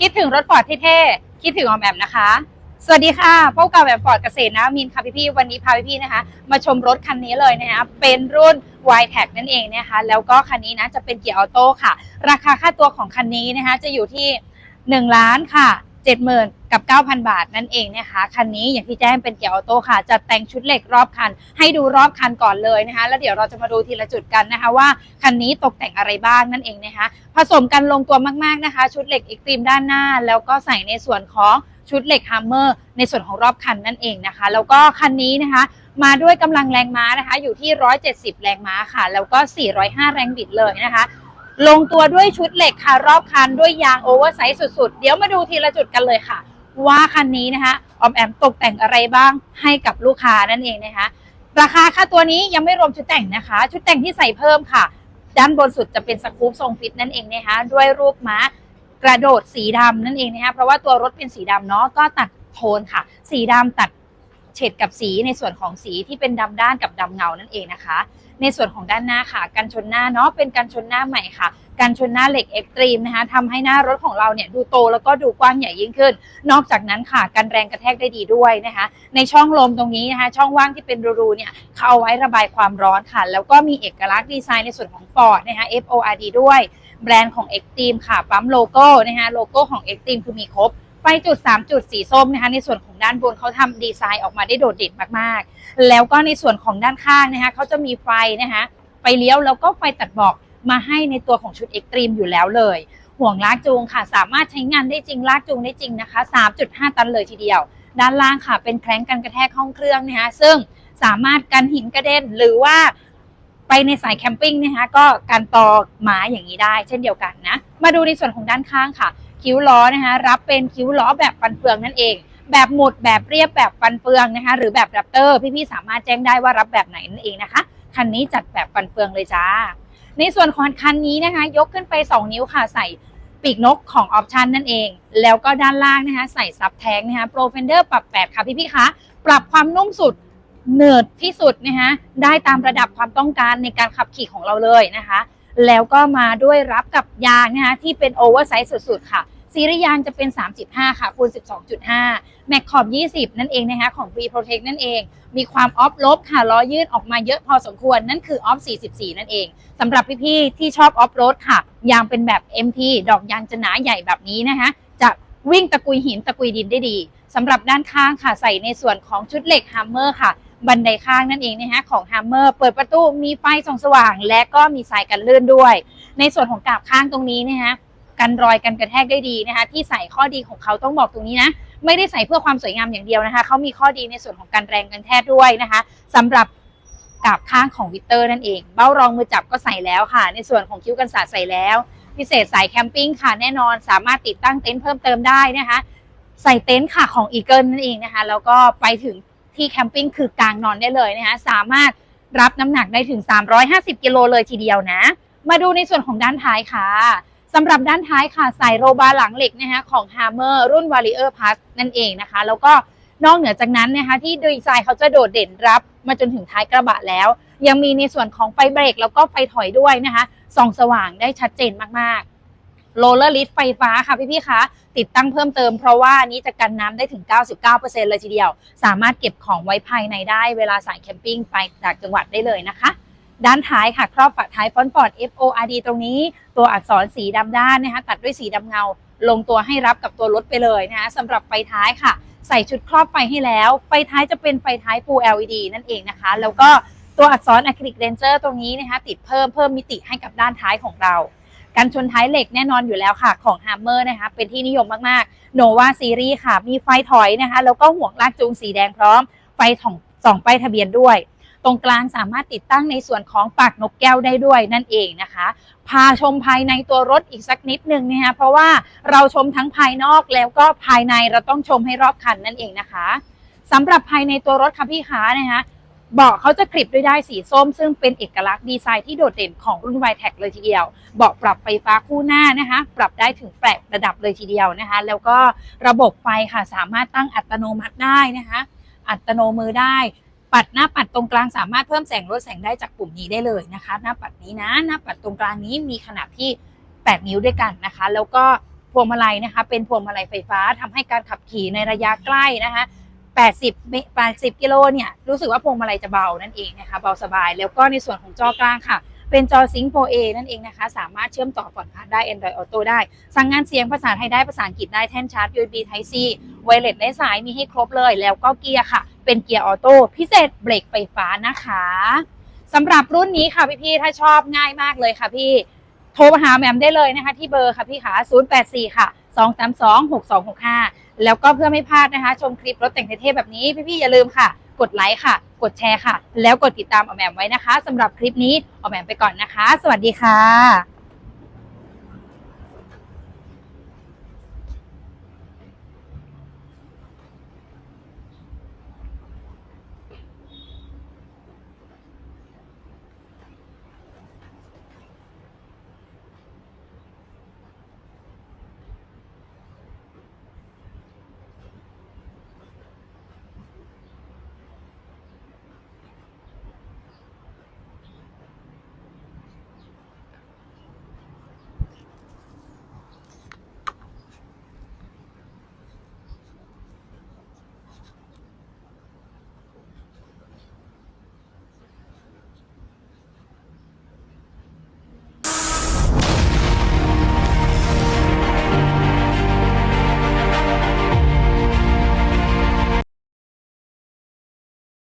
คิดถึงรถฟอร์ดเท่ๆคิดถึงออมแอมนะคะ สวัสดีค่ะพบกับแอมฟอร์ดเกษตรนะมินค่ะพี่ๆวันนี้พาพี่ๆนะคะ มาชมรถคันนี้เลยนะคะเป็นรุ่น y t e c นั่นเองนะคะ แล้วก็คันนี้นะจะเป็นเกียร์ออโต้ค่ะ ราคาค่าตัวของคันนี้นะคะ จะอยู่ที่1ล้านค่ะ 7 8 0 0 0 กับ 9,000 บาทนั่นเองนะคะคันนี้อย่างที่แจ้งเป็นเกียร์ออโต้ค่ะจัดแต่งชุดเหล็กรอบคัน ให้ดูรอบคันก่อนเลยนะคะ แล้วเดี๋ยวเราจะมาดูทีละจุดกันนะคะว่าคันนี้ตกแต่งอะไรบ้างนั่นเองนะคะ ผสมกันลงตัวมากๆนะคะ ชุดเหล็กเอ็กตรีมด้านหน้า แล้วก็ใส่ในส่วนของชุดเหล็กฮัมเมอร์ในส่วนของรอบคันนั่นเองนะคะ แล้วก็คันนี้นะคะ มาด้วยกำลังแรงม้านะคะ อยู่ที่ 170 แรงม้าค่ะ แล้วก็ 405 แรงบิดเลยนะคะลงตัวด้วยชุดเหล็กค่ะ รอบคันด้วยยางโอเวอร์ไซส์สุดๆ เดี๋ยวมาดูทีละจุดกันเลยค่ะ ว่าคันนี้นะคะออมแอมตกแต่งอะไรบ้างให้กับลูกค้านั่นเองนะคะ ราคาค่าตัวนี้ยังไม่รวมชุดแต่งนะคะ ชุดแต่งที่ใส่เพิ่มค่ะ ด้านบนสุดจะเป็นสกู๊ปทรงฟิตนั่นเองนะคะด้วยรูปม้ากระโดดสีดำนั่นเองนะคะเพราะว่าตัวรถเป็นสีดำเนาะก็ตัดโทนค่ะ สีดำตัด เฉดกับสีในส่วนของสีที่เป็นดำด้านกับดำเงานั่นเองนะคะ ในส่วนของด้านหน้าค่ะ กันชนหน้าเนาะเป็นกันชนหน้าใหม่ค่ะกันชนหน้าเหล็กเอ็กตรีมนะคะทำให้หน้ารถของเราเนี่ยดูโตแล้วก็ดูกว้างใหญ่ยิ่งขึ้น นอกจากนั้นค่ะกันแรงกระแทกได้ดีด้วยนะคะ ในช่องลมตรงนี้นะคะช่องว่างที่เป็นรูๆเนี่ยเขาเอาไว้ระบายความร้อนค่ะ แล้วก็มีเอกลักษณ์ดีไซน์ในส่วนของปอดนะคะ FORD ด้วย แบรนด์ของ Extreme ค่ะปั๊มโลโก้นะคะโลโก้ของ Extreme คือมีครบ ฟจุด 3 จุดสีส้มนะคะในส่วนของด้านบนเขาทำดีไซน์ออกมาได้โดดเด่นมากๆ แล้วก็ในส่วนของด้านข้างนะคะเขาจะมีไฟนะคะไฟเลี้ยวแล้วก็ไฟตัดบอกมาให้ในตัวของชุด Extreme อยู่แล้วเลย ห่วงลากจูงค่ะ สามารถใช้งานได้จริงลากจูงได้จริงนะคะ 3.5 ตันเลยทีเดียว ด้านล่างค่ะ เป็นแคร้งกันกระแทกห้องเครื่องนะคะซึ่งสามารถกันหินกระเด็นหรือว่าไปในสายแคมปิ้งนะคะก็การตอไม้อย่างนี้ได้เช่นเดียวกันนะ มาดูในส่วนของด้านข้างค่ะ คิ้วล้อนะคะรับเป็นคิ้วล้อแบบฟันเฟืองนั่นเอง แบบหมุดแบบเรียบแบบฟันเฟืองนะคะหรือแบบแรปเตอร์พี่ๆสามารถแจ้งได้ว่ารับแบบไหนนั่นเองนะคะคันนี้จัดแบบฟันเฟืองเลยจ้า ในส่วนของคันนี้นะคะยกขึ้นไป 2 นิ้วค่ะใส่ปีกนกของออปชันนั่นเอง แล้วก็ด้านล่างนะคะใส่ซับแทงนะคะโปรเฟนเดอร์ปรับ 8 ค่ะพี่ๆคะปรับความนุ่มสุดเนิร์ดที่สุดนะคะได้ตามระดับความต้องการในการขับขี่ของเราเลยนะคะ แล้วก็มาด้วยรับกับยางนะคะที่เป็นโอเวอร์ไซส์สุดๆ ค่ะ ซีรีส์ยางจะเป็น 35 ค่ะคูณ12.5 แม็กขอบ 20 นั่นเองนะคะของ Pre Protect นั่นเอง มีความออฟลบค่ะล้อยืดออกมาเยอะพอสมควร นั่นคือออฟ 44 นั่นเองสำหรับพี่ๆที่ชอบออฟโรดค่ะ ยางเป็นแบบ MT ดอกยางจะหนาใหญ่แบบนี้นะคะจะวิ่งตะกุยหินตะกุยดินได้ดีสำหรับด้านข้างค่ะใส่ในส่วนของชุดเหล็กฮัมเมอร์ค่ะ บันไดข้างนั่นเองนะคะของ Hammer เปิดประตูมีไฟส่องสว่าง และก็มีสายกันลื่นด้วย ในส่วนของกาบข้างตรงนี้นะคะกันรอยกันกระแทกได้ดีนะคะ ที่ใส่ข้อดีของเขาต้องบอกตรงนี้นะไม่ได้ใส่เพื่อความสวยงามอย่างเดียวนะคะเขามีข้อดีในส่วนของการแรงกันแทกด้วยนะคะสำหรับกาบข้างของวิเตอร์นั่นเอง เบ้ารองมือจับก็ใส่แล้วค่ะ ในส่วนของคิ้วกันสาดใส่แล้ว พิเศษสายแคมปิ้งค่ะแน่นอนสามารถติดตั้งเต็นท์เพิ่มเติมได้นะคะ ใส่เต็นท์ค่ะของอีเกิลนั่นเองนะคะ แล้วก็ไปถึง ที่แคมปิ้งคือกลางนอนได้เลยนะคะสามารถรับน้ำหนักได้ถึง 350 กิโลเลยทีเดียวนะ มาดูในส่วนของด้านท้ายค่ะสำหรับด้านท้ายค่ะใส่โรบาร์หลังเหล็กนะคะของ Hammer รุ่น Warrior Plus นั่นเองนะคะ แล้วก็นอกเหนือจากนั้นนะคะที่ดีไซน์เขาจะโดดเด่นรับมาจนถึงท้ายกระบะแล้ว ยังมีในส่วนของไฟเบรกแล้วก็ไฟถอยด้วยนะคะส่องสว่างได้ชัดเจนมากๆ โรลเลอร์ลิฟไฟฟ้าค่ะพี่ๆคะติดตั้งเพิ่มเติมเพราะว่าอันนี้จะกันน้ำได้ถึง 99%เลยทีเดียว สามารถเก็บของไว้ภายในได้เวลาสายแคมปิ้งไปจากจังหวัดได้เลยนะคะด้านท้ายค่ะ ครอบฝาท้ายฟอนต์ฟอร์ด FORD ตรงนี้ ตัวอักษรสีดำด้านนะคะตัดด้วยสีดำเงา ลงตัวให้รับกับตัวรถไปเลยนะคะสำหรับไฟท้ายค่ะ ใส่ชุดครอบไฟให้แล้ว ไฟท้ายจะเป็นไฟท้าย Full LED นั่นเองนะคะ แล้วก็ตัวอักษรอะคริลิกเรนเจอร์ตรงนี้นะคะติดเพิ่มเพิ่มมิติให้กับด้านท้ายของเรา การชนท้ายเหล็กแน่นอนอยู่แล้วค่ะ ของ Hammer นะคะ เป็นที่นิยมมากๆ Nova Series ค่ะ มีไฟถอยนะคะ แล้วก็ห่วงลากจูงสีแดงพร้อม ไฟของสองป้ายทะเบียนด้วย ตรงกลางสามารถติดตั้งในส่วนของปากนกแก้วได้ด้วยนั่นเองนะคะ พาชมภายในตัวรถอีกสักนิดหนึ่งนะคะเพราะว่าเราชมทั้งภายนอกแล้วก็ภายในเราต้องชมให้รอบคันนั่นเองนะคะสำหรับภายในตัวรถค่ะพี่ขานะคะ เบาะเขาจะคลิปด้วยได้ายสีส้ม ซึ่งเป็นเอกลักษณ์ดีไซน์ที่โดดเด่นของรุ่น y t e c เลยทีเดียว เบาะปรับไฟฟ้าคู่หน้านะคะ ปรับได้ถึงแปดระดับเลยทีเดียวนะคะ แล้วก็ระบบไฟค่ะสามารถตั้งอัตโนมัติได้นะคะ อัตโนมือได้ ปัดหน้าปัดตรงกลางสามารถเพิ่มแสงลดแสงได้จากปุ่มนี้ได้เลยนะคะ หน้าปัดนี้นะหน้าปัดตรงกลางนี้มีขนาดที่ 8 นิ้วด้วยกันนะคะ แล้วก็พวงมาลัยนะคะ เป็นพวงมาลัยไฟฟ้าทำให้การขับขี่ในระยะใกล้นะคะ 80เม80กิโลเนี่ยรู้สึกว่าพวงมาลัยจะเบานั่นเองนะคะเบาสบาย แล้วก็ในส่วนของจอกลางค่ะ เป็นจอซิงค์ 4A นั่นเองนะคะ สามารถเชื่อมต่อฟอนพาร์ได้ Android Auto ได้ สั่งงานเสียงภาษาไทยได้ภาษาอังกฤษได้แท่นชาร์จ USB Type C ไวเลสและสายมีให้ครบเลย แล้วก็เกียร์ค่ะ เป็นเกียร์ออโต้พิเศษเบรกไฟฟ้านะคะสำหรับรุ่นนี้ค่ะพี่ๆถ้าชอบง่ายมากเลยค่ะพี่โทรมาหาแหม่มได้เลยนะคะ ที่เบอร์ค่ะพี่ขา084 ค่ะ 232 6265 แล้วก็เพื่อไม่พลาดนะคะ ชมคลิปรถแต่งเท่ๆแบบนี้ พี่ๆอย่าลืมค่ะ กดไลค์ค่ะ กดแชร์ค่ะ แล้วกดติดตามออมแอมไว้นะคะสำหรับคลิปนี้ออมแอมไปก่อนนะคะ สวัสดีค่ะ